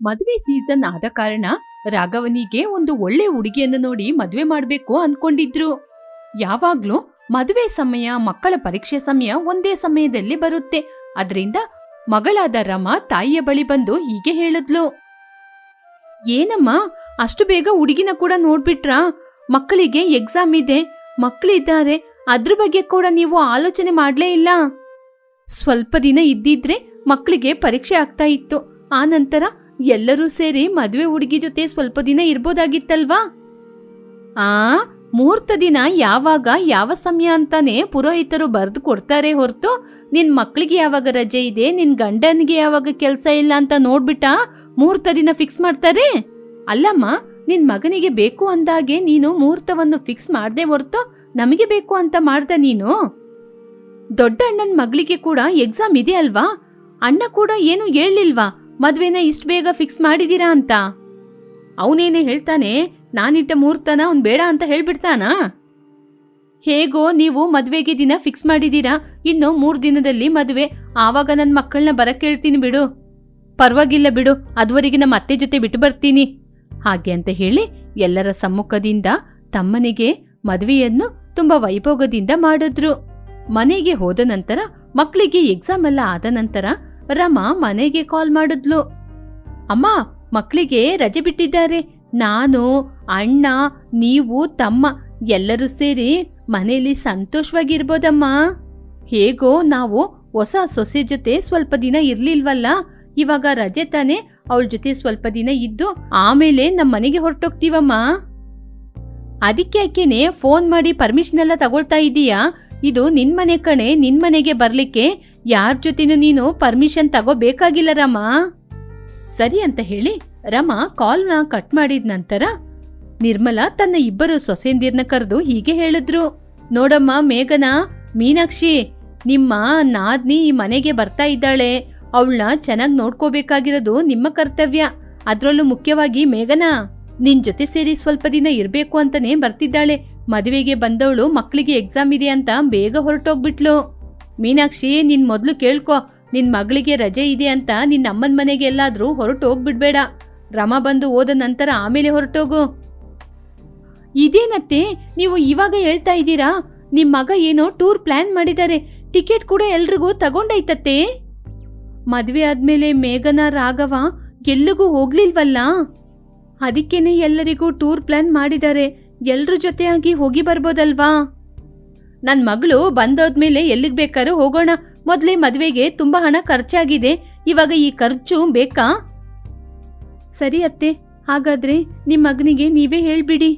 ಮದುವೆ ಸೀಸನ್ ಆದ ಕಾರಣ ರಾಘವನಿಗೆ ಒಂದು ಒಳ್ಳೆ ಹುಡುಗಿಯನ್ನು ನೋಡಿ ಮದುವೆ ಮಾಡಬೇಕು ಅನ್ಕೊಂಡಿದ್ರು. ಯಾವಾಗ್ಲೂ ಮದುವೆ ಸಮಯ, ಮಕ್ಕಳ ಪರೀಕ್ಷೆ ಸಮಯ ಒಂದೇ ಸಮಯದಲ್ಲಿ ಬರುತ್ತೆ. ಅದರಿಂದ ಮಗಳಾದ ರಮ ತಾಯಿಯ ಬಳಿ ಬಂದು ಹೀಗೆ ಹೇಳಿದ್ಲು. ಏನಮ್ಮ, ಅಷ್ಟು ಬೇಗ ಹುಡುಗಿನ ಕೂಡ ನೋಡ್ಬಿಟ್ರಾ? ಮಕ್ಕಳಿಗೆ ಎಕ್ಸಾಮ್ ಇದೆ ಮಕ್ಕಳಿದ್ದಾರೆ ಅದ್ರ ಬಗ್ಗೆ ಕೂಡ ನೀವು ಆಲೋಚನೆ ಮಾಡ್ಲೇ ಇಲ್ಲ. ಸ್ವಲ್ಪ ದಿನ ಇದ್ದಿದ್ರೆ ಮಕ್ಕಳಿಗೆ ಪರೀಕ್ಷೆ ಆಗ್ತಾ ಇತ್ತು. ಆ ನಂತರ ಎಲ್ಲರೂ ಸೇರಿ ಮದುವೆ ಹುಡುಗಿ ಜೊತೆ ಸ್ವಲ್ಪ ದಿನ ಇರ್ಬೋದಾಗಿತ್ತಲ್ವಾ? ಆ ಮುಹೂರ್ತ ದಿನ ಯಾವಾಗ, ಯಾವ ಸಮಯ ಅಂತಾನೆ ಪುರೋಹಿತರು ಬರೆದು ಕೊಡ್ತಾರೆ ಹೊರತು ನಿನ್ ಮಕ್ಕಳಿಗೆ ಯಾವಾಗ ರಜೆ ಇದೆ, ನಿನ್ ಗಂಡನಿಗೆ ಯಾವಾಗ ಕೆಲಸ ಇಲ್ಲ ಅಂತ ನೋಡ್ಬಿಟ್ಟ ಮುಹೂರ್ತ ದಿನ ಫಿಕ್ಸ್ ಮಾಡ್ತಾರೆ? ಅಲ್ಲಮ್ಮ, ನಿನ್ ಮಗನಿಗೆ ಬೇಕು ಅಂದಾಗೆ ನೀನು ಮುಹೂರ್ತವನ್ನು ಫಿಕ್ಸ್ ಮಾಡದೆ ಹೊರತು ನಮಗೆ ಬೇಕು ಅಂತ ಮಾಡ್ದ ನೀನು? ದೊಡ್ಡ ಅಣ್ಣನ ಮಗಳಿಗೆ ಕೂಡ ಎಕ್ಸಾಮ್ ಇದೆ ಅಲ್ವಾ? ಅಣ್ಣ ಕೂಡ ಏನು ಹೇಳಿಲ್ವಾ ಮದ್ವೆನ ಇಷ್ಟು ಬೇಗ ಫಿಕ್ಸ್ ಮಾಡಿದೀರಾ ಅಂತ? ಅವನೇನೇ ಹೇಳ್ತಾನೆ, ನಾನಿಟ್ಟ ಮುಹೂರ್ತನ ಅವ್ನು ಬೇಡ ಅಂತ ಹೇಳ್ಬಿಡ್ತಾನಾ? ಹೇಗೋ ನೀವು ಮದುವೆಗೆ ದಿನ ಫಿಕ್ಸ್ ಮಾಡಿದ್ದೀರಾ ಇನ್ನು ಮೂರು ದಿನದಲ್ಲಿ ಮದುವೆ. ಆವಾಗ ನನ್ನ ಮಕ್ಕಳನ್ನ ಬರಕ್ಕೆ ಹೇಳ್ತೀನಿ ಬಿಡು. ಪರವಾಗಿಲ್ಲ ಬಿಡು, ಅದುವರೆಗೆ ನಮ್ಮ ಅತ್ತೆ ಜೊತೆ ಬಿಟ್ಟು ಬರ್ತೀನಿ. ಹಾಗೆ ಅಂತ ಹೇಳಿ ಎಲ್ಲರ ಸಮ್ಮುಖದಿಂದ ತಮ್ಮನಿಗೆ ಮದುವೆಯನ್ನು ತುಂಬಾ ವೈಭೋಗದಿಂದ ಮಾಡಿದ್ರು. ಮನೆಗೆ ಹೋದ ನಂತರ ಮಕ್ಕಳಿಗೆ ಎಕ್ಸಾಮ್ ಎಲ್ಲ ಆದ ನಂತರ ರಮಾ ಮನೆಗೆ ಕಾಲ್ ಮಾಡಿದ್ಲು. ಅಮ್ಮ ಮಕ್ಕಳಿಗೆ ರಜೆ ಬಿಟ್ಟಿದ್ದಾರೆ. ನಾನು, ಅಣ್ಣ, ನೀವು, ತಮ್ಮ ಎಲ್ಲರೂ ಸೇರಿ ಮನೆಯಲ್ಲಿ ಸಂತೋಷವಾಗಿರ್ಬೋದಮ್ಮ. ಹೇಗೋ ನಾವು ಹೊಸ ಸೊಸೆ ಜೊತೆ ಸ್ವಲ್ಪ ದಿನ ಇರ್ಲಿಲ್ವಲ್ಲ? ಇವಾಗ ರಜೆ ತಾನೆ, ಅವಳ ಜೊತೆ ಸ್ವಲ್ಪ ದಿನ ಇದ್ದು ಆಮೇಲೆ ನಮ್ಮ ಮನೆಗೆ ಹೊರಟೋಗ್ತೀವಮ್ಮ. ಅದಕ್ಕೆ ಯಾಕೆನೆ ಫೋನ್ ಮಾಡಿ ಪರ್ಮಿಷನ್ ಎಲ್ಲ ತಗೊಳ್ತಾ ಇದೀಯಾ? ಇದು ನಿನ್ಮನೆ ಕಣೆ ನಿನ್ಮನೆಗೆ ಬರ್ಲಿಕ್ಕೆ ಯಾರ ಜೊತೆನೂ ನೀನು ಪರ್ಮಿಷನ್ ತಗೋಬೇಕಾಗಿಲ್ಲ ರಮ. ಸರಿ ಅಂತ ಹೇಳಿ ರಮ ಕಾಲ್ನ ಕಟ್ ಮಾಡಿದ ನಂತರ ನಿರ್ಮಲಾ ತನ್ನ ಇಬ್ಬರು ಸೊಸೆಂದಿರ್ನ ಕರೆದು ಹೀಗೆ ಹೇಳಿದ್ರು. ನೋಡಮ್ಮ, ಮೇಘನ, ಮೀನಾಕ್ಷಿ, ನಿಮ್ಮ ನಾದ್ನಿ ಈ ಮನೆಗೆ ಬರ್ತಾ ಇದ್ದಾಳೆ. ಅವಳನ್ನ ಚೆನ್ನಾಗಿ ನೋಡ್ಕೋಬೇಕಾಗಿರೋದು ನಿಮ್ಮ ಕರ್ತವ್ಯ. ಅದರಲ್ಲೂ ಮುಖ್ಯವಾಗಿ ಮೇಘನ. ನಿನ್ ಜೊತೆ ಸೇರಿ ಸ್ವಲ್ಪ ದಿನ ಇರ್ಬೇಕು ಅಂತಾನೆ ಬರ್ತಿದ್ದಾಳೆ. ಮದುವೆಗೆ ಬಂದವಳು ಮಕ್ಕಳಿಗೆ ಎಕ್ಸಾಮ್ ಇದೆ ಅಂತ ಬೇಗ ಹೊರಟೋಗ್ಬಿಟ್ಲು. ಮೀನಾಕ್ಷಿ, ನಿನ್ ಮೊದ್ಲು ಕೇಳ್ಕೊ. ನಿನ್ ಮಗಳಿಗೆ ರಜೆ ಇದೆ ಅಂತ ನಿನ್ನ ಅಮ್ಮನ ಮನೆಗೆ ಎಲ್ಲಾದ್ರೂ ಹೊರಟೋಗ್ಬಿಡ್ಬೇಡ. ರಮ ಬಂದು ಹೋದ ನಂತರ ಆಮೇಲೆ ಹೊರಟೋಗು. ಇದೇನತ್ತೆ? ನೀವು ಇವಾಗ ಹೇಳ್ತಾ ಇದ್ದೀರಾ? ನಿಮ್ ಮಗ ಏನೋ ಟೂರ್ ಪ್ಲಾನ್ ಮಾಡಿದ್ದಾರೆ. ಟಿಕೆಟ್ ಕೂಡ ಎಲ್ರಿಗೂ ತಗೊಂಡೈತತ್ತೆ. ಮದ್ವೆ ಆದ್ಮೇಲೆ ಮೇಘನ, ರಾಘವ ಎಲ್ಲಿಗೂ ಹೋಗ್ಲಿಲ್ವಲ್ಲ? ಅದಕ್ಕೇನೆ ಎಲ್ಲರಿಗೂ ಟೂರ್ ಪ್ಲಾನ್ ಮಾಡಿದ್ದಾರೆ. ಎಲ್ರ ಜೊತೆಯಾಗಿ ಹೋಗಿ ಬರ್ಬೋದಲ್ವಾ? ನನ್ನ ಮಗಳು ಬಂದೋದ್ಮೇಲೆ ಎಲ್ಲಿಗೆ ಬೇಕಾದ್ರೂ ಹೋಗೋಣ. ಮೊದಲೇ ಮದುವೆಗೆ ತುಂಬಾ ಹಣ ಖರ್ಚಾಗಿದೆ. ಇವಾಗ ಈ ಖರ್ಚು ಬೇಕಾ? ಸರಿ ಅತ್ತೆ, ಹಾಗಾದ್ರೆ ನಿಮ್ಮ ಮಗನಿಗೆ ನೀವೇ ಹೇಳ್ಬಿಡಿ.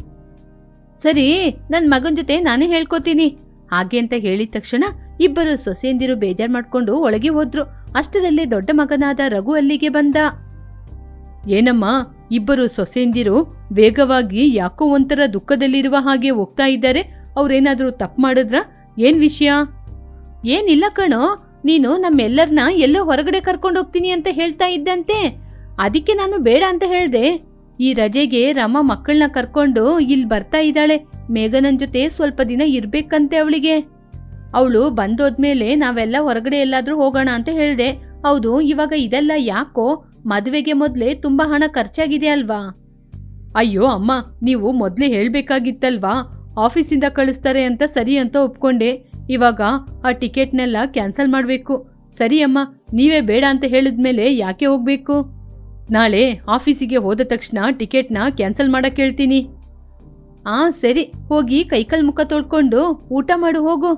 ಸರಿ ನನ್ನ ಮಗನ ಜೊತೆ ನಾನೇ ಹೇಳ್ಕೊತೀನಿ. ಹಾಗೆ ಅಂತ ಹೇಳಿದ ತಕ್ಷಣ ಇಬ್ಬರು ಸೊಸೆಯಂದಿರು ಬೇಜಾರ್ ಮಾಡಿಕೊಂಡು ಒಳಗೆ ಹೋದ್ರು. ಅಷ್ಟರಲ್ಲೇ ದೊಡ್ಡ ಮಗನಾದ ರಘು ಅಲ್ಲಿಗೆ ಬಂದ. ಏನಮ್ಮ, ಇಬ್ಬರು ಸೊಸೆಯಂದಿರು ವೇಗವಾಗಿ ಯಾಕೋ ಒಂಥರ ದುಃಖದಲ್ಲಿರುವ ಹಾಗೆ ಹೋಗ್ತಾ ಇದ್ದಾರೆ, ಅವ್ರೇನಾದ್ರೂ ತಪ್ಪು ಮಾಡಿದ್ರ? ಏನ್ ವಿಷಯ? ಏನಿಲ್ಲ ಕಣೋ, ನೀನು ನಮ್ಮೆಲ್ಲರನ್ನ ಎಲ್ಲೋ ಹೊರಗಡೆ ಕರ್ಕೊಂಡು ಹೋಗ್ತೀನಿ ಅಂತ ಹೇಳ್ತಾ ಇದ್ದಂತೆ. ಅದಕ್ಕೆ ನಾನು ಬೇಡ ಅಂತ ಹೇಳ್ದೆ. ಈ ರಜೆಗೆ ರಮ ಮಕ್ಕಳನ್ನ ಕರ್ಕೊಂಡು ಇಲ್ಲಿ ಬರ್ತಾ ಇದ್ದಾಳೆ. ಮೇಘನನ್ ಜೊತೆ ಸ್ವಲ್ಪ ದಿನ ಇರ್ಬೇಕಂತೆ ಅವಳಿಗೆ. ಅವಳು ಬಂದೋದ್ಮೇಲೆ ನಾವೆಲ್ಲ ಹೊರಗಡೆ ಎಲ್ಲಾದ್ರೂ ಹೋಗೋಣ ಅಂತ ಹೇಳ್ದೆ. ಹೌದು, ಇವಾಗ ಇದೆಲ್ಲ ಯಾಕೋ? ಮದುವೆಗೆ ಮೊದಲೇ ತುಂಬಾ ಹಣ ಖರ್ಚಾಗಿದೆ ಅಲ್ವಾ? ಅಯ್ಯೋ ಅಮ್ಮ, ನೀವು ಮೊದಲೇ ಹೇಳಬೇಕಾಗಿತ್ತಲ್ವಾ? ಆಫೀಸಿಂದ ಕಳಿಸ್ತಾರೆ ಅಂತ ಸರಿ ಅಂತ ಒಪ್ಕೊಂಡೆ. ಇವಾಗ ಆ ಟಿಕೆಟ್ನೆಲ್ಲ ಕ್ಯಾನ್ಸಲ್ ಮಾಡಬೇಕು. ಸರಿ ಅಮ್ಮ, ನೀವೇ ಬೇಡ ಅಂತ ಹೇಳಿದ್ಮೇಲೆ ಯಾಕೆ ಹೋಗ್ಬೇಕು? ನಾಳೆ ಆಫೀಸಿಗೆ ಹೋದ ತಕ್ಷಣ ಟಿಕೆಟ್ನ ಕ್ಯಾನ್ಸಲ್ ಮಾಡಕ್ಕೆ ಹೇಳ್ತೀನಿ. ಆ, ಸರಿ, ಹೋಗಿ ಕೈಕಲ್ ಮುಖ ತೊಳ್ಕೊಂಡು ಊಟ ಮಾಡು, ಹೋಗು.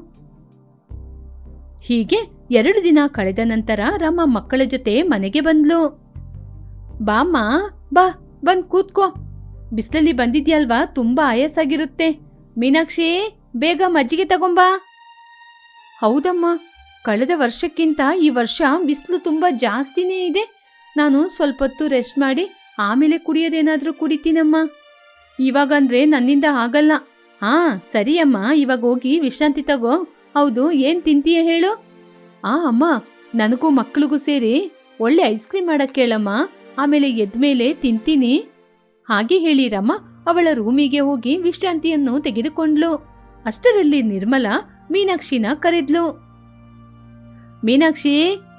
ಹೀಗೆ ಎರಡು ದಿನ ಕಳೆದ ನಂತರ ರಾಮ ಮಕ್ಕಳ ಜೊತೆ ಮನೆಗೆ ಬಂದ್ಲು. ಬಾಮ್ಮ ಬಾ, ಬಂದ್ ಕೂತ್ಕೋ. ಬಿಸ್ಲಲ್ಲಿ ಬಂದಿದ್ಯಲ್ವಾ? ತುಂಬಾ ಆಯಾಸಾಗಿರುತ್ತೆ. ಮೀನಾಕ್ಷಿ, ಬೇಗ ಮಜ್ಜಿಗೆ ತಗೊಂಬಾ. ಹೌದಮ್ಮ, ಕಳೆದ ವರ್ಷಕ್ಕಿಂತ ಈ ವರ್ಷ ಬಿಸಿಲು ತುಂಬಾ ಜಾಸ್ತಿನೇ ಇದೆ. ನಾನು ಸ್ವಲ್ಪ ಹೊತ್ತು ರೆಸ್ಟ್ ಮಾಡಿ ಆಮೇಲೆ ಕುಡಿಯೋದೇನಾದರೂ ಕುಡಿತೀನಮ್ಮ. ಇವಾಗಂದ್ರೆ ನನ್ನಿಂದ ಆಗಲ್ಲ. ಹಾ ಸರಿ ಅಮ್ಮ ಇವಾಗ ಹೋಗಿ ವಿಶ್ರಾಂತಿ ತಗೋ. ಹೌದು, ಏನ್ ತಿಂತೀಯ ಹೇಳು? ಆ, ಅಮ್ಮ, ನನಗೂ ಮಕ್ಕಳಿಗೂ ಸೇರಿ ಒಳ್ಳೆ ಐಸ್ ಕ್ರೀಮ್ ಮಾಡಕ್ಕೆ ಕೇಳಮ್ಮ. ಆಮೇಲೆ ಎದ್ಮೇಲೆ ತಿಂತೀನಿ. ಹಾಗೆ ಹೇಳಿ ರಮ್ಮ ಅವಳ ರೂಮಿಗೆ ಹೋಗಿ ವಿಶ್ರಾಂತಿಯನ್ನು ತೆಗೆದುಕೊಂಡ್ಲು. ಅಷ್ಟರಲ್ಲಿ ನಿರ್ಮಲಾ ಮೀನಾಕ್ಷಿನ ಕರೆದ್ಲು. ಮೀನಾಕ್ಷಿ,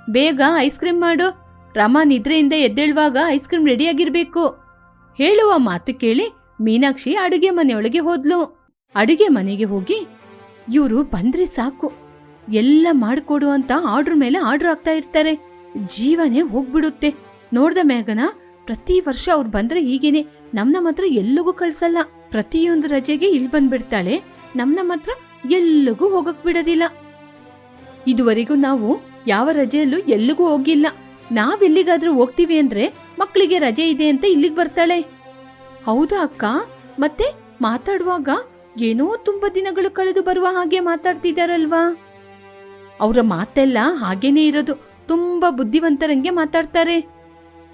ಬೇಗ ಐಸ್ ಕ್ರೀಮ್ ಮಾಡು. ರಮ ನಿದ್ರೆಯಿಂದ ಎದ್ದೇಳುವಾಗ ಐಸ್ ಕ್ರೀಮ್ ರೆಡಿಯಾಗಿರ್ಬೇಕು. ಹೇಳುವ ಮಾತು ಕೇಳಿ ಮೀನಾಕ್ಷಿ ಅಡುಗೆ ಮನೆಯೊಳಗೆ ಹೋದ್ಲು. ಅಡುಗೆ ಮನೆಗೆ ಹೋಗಿ, ಇವರು ಬಂದ್ರೆ ಸಾಕು. ಎಲ್ಲ ಮಾಡ್ಕೊಡು ಅಂತ ಆರ್ಡರ್ ಮೇಲೆ ಆರ್ಡರ್ ಆಗ್ತಾ ಇರ್ತಾರೆ. ಜೀವನೇ ಹೋಗ್ಬಿಡುತ್ತೆ. ನೋಡ್ದ ಮೇಘನ, ಪ್ರತಿ ವರ್ಷ ಅವ್ರು ಬಂದ್ರೆ ಹೀಗೇನೆ ನಮ್ಮ ಹತ್ರ ಎಲ್ಲಿಗೂ ಕಳ್ಸಲ್ಲ. ಪ್ರತಿಯೊಂದು ರಜೆಗೆ ಇಲ್ಲಿ ಬಂದ್ಬಿಡ್ತಾಳೆ. ನಮ್ಮ ಹತ್ರ ಎಲ್ಲಿಗೂ ಹೋಗಕ್ ಬಿಡೋದಿಲ್ಲ. ಇದುವರೆಗೂ ನಾವು ಯಾವ ರಜೆಯಲ್ಲೂ ಎಲ್ಲಿಗೂ ಹೋಗಿಲ್ಲ. ನಾವೆಲ್ಲಿಗಾದ್ರೂ ಹೋಗ್ತೀವಿ ಅಂದ್ರೆ ಮಕ್ಕಳಿಗೆ ರಜೆ ಇದೆ ಅಂತ ಇಲ್ಲಿಗೆ ಬರ್ತಾಳೆ. ಹೌದಾ ಅಕ್ಕ? ಮತ್ತೆ ಮಾತಾಡುವಾಗ ಏನೋ ತುಂಬಾ ದಿನಗಳು ಕಳೆದು ಬರುವ ಹಾಗೆ ಮಾತಾಡ್ತಿದಾರಲ್ವಾ? ಅವರ ಮಾತೆಲ್ಲ ಹಾಗೇನೇ ಇರೋದು. ತುಂಬಾ ಬುದ್ಧಿವಂತರಂಗೆ ಮಾತಾಡ್ತಾರೆ.